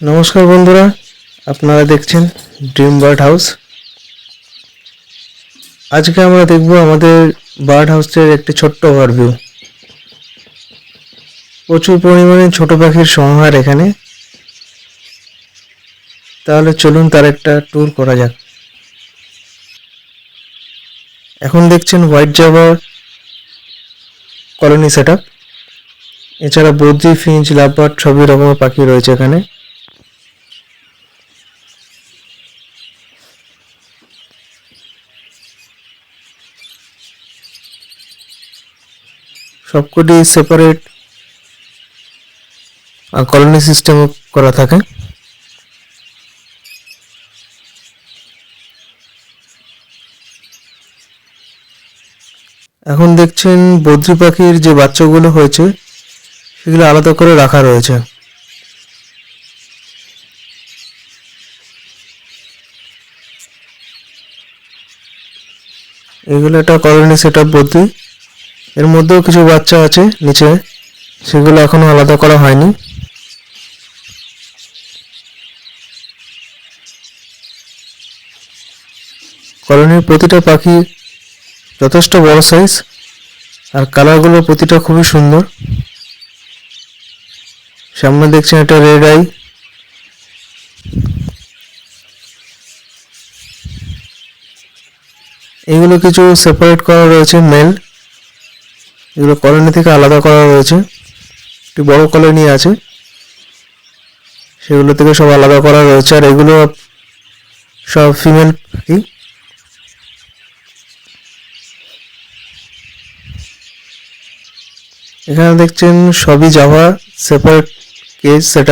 নমস্কার বন্ধুরা, আপনারা দেখছেন ড্রিম বার্ড হাউস আজকে আমরা দেখব আমাদের বার্ড হাউসের একটি ছোট্ট ওভারভিউ প্রচুর পরিমাণে ছোট পাখির সমাহার এখানে। তাহলে চলুন তার একটা ট্যুর করা যাক। এখন দেখছেন হোয়াইট জাভার কলোনি সেট আপ এছাড়া বদ্রি ফিঞ্চ লাভবার্ড সবই রকমের পাখি রয়েছে এখানে। সবকটি সেপারেট কলোনি সিস্টেম করা থাকে। এখন দেখছেন বদ্রি পাখির যে বাচ্চাগুলো হয়েছে, সেগুলো আলাদা করে রাখা রয়েছে। এগুলো একটা কলোনি সেট আপ বদ্রি। এর মধ্যেও কিছু বাচ্চা আছে নিচে। সেগুলো এখনও আলাদা করা হয়নি। কলোনির প্রতিটা পাখি যথেষ্ট বড় সাইজ আর কালারগুলো প্রতিটা খুবই সুন্দর। সামনে দেখছেন একটা রেড আই এগুলো কিছু সেপারেট করা রয়েছে মেল এগুলো কলোনি থেকে আলাদা করা রয়েছে। একটি বড় কলোনি আছে। সেগুলো থেকে সব আলাদা করা রয়েছে। আর এগুলো সব ফিমেল পাখি এখানে দেখছেন সবই জাভা সেপারেট কেজ সেট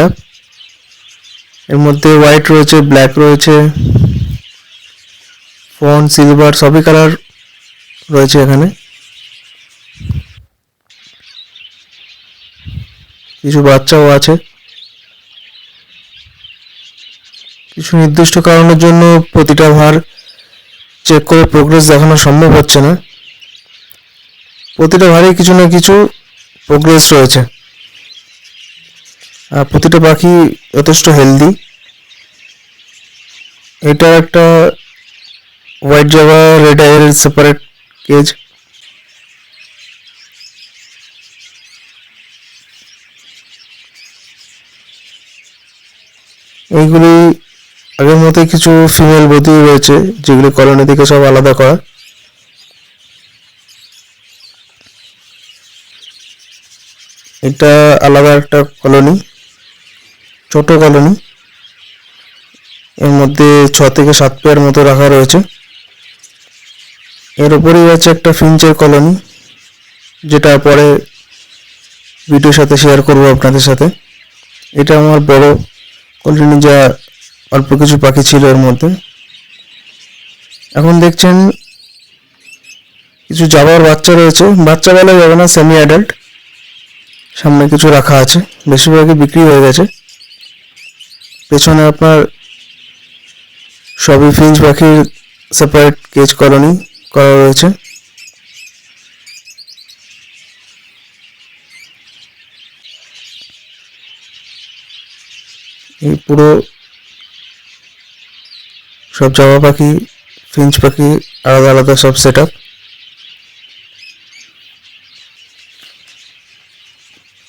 এর মধ্যে হোয়াইট রয়েছে ব্ল্যাক রয়েছে ফন সিলভার সবই কালার রয়েছে এখানে। কিছু বাচ্চাও আছে। কিছু নির্দিষ্ট কারণের জন্য প্রতিটা ভার চেক করে প্রোগ্রেস দেখানো সম্ভব হচ্ছে না। প্রতিটা ভারে কিছু না কিছু প্রোগ্রেস রয়েছে। আর প্রতিটা পাখি যথেষ্ট হেলদি এটা একটা হোয়াইট জাভা রেড আইয়ের সেপারেট কেজ এইগুলি আগের মতোই কিছু ফিমেল বদি রয়েছে, যেগুলি কলোনি থেকে সব আলাদা করা। এটা আলাদা একটা কলোনি ছোট কলোনি এর মধ্যে ছ থেকে সাত পেয়ার মতো রাখা রয়েছে। এর উপরেই আছে একটা ফিঞ্চের কলোনি যেটা পরে ভিডিওর সাথে শেয়ার করব আপনাদের সাথে। এটা আমার বড় কলোনি যা অল্প কিছু পাখি ছিল এর মধ্যে। এখন দেখছেন কিছু যাবার বাচ্চা রয়েছে। বাচ্চা বলা যাবে না সেমি অ্যাডাল্ট সামনে কিছু রাখা আছে। বেশিরভাগই বিক্রি হয়ে গেছে। পেছনে আপনার সবই ফিঞ্চ পাখির সেপারেট কেজ কলোনি করা রয়েছে। এই পুরো সব জামা পাখি, ফিঞ্চ পাখি, আলাদা আলাদা সব সেট আপ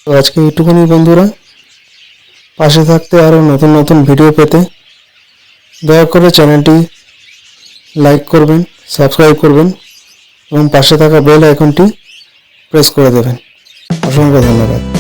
তো আজকে এইটুকুনি বন্ধুরা। পাশে থাকতে আরও নতুন নতুন ভিডিও পেতে। দয়া করে চ্যানেলটি লাইক করবেন সাবস্ক্রাইব করবেন এবং পাশে থাকা বেল আইকনটি প্রেস করে দেবেন। অসংখ্য ধন্যবাদ।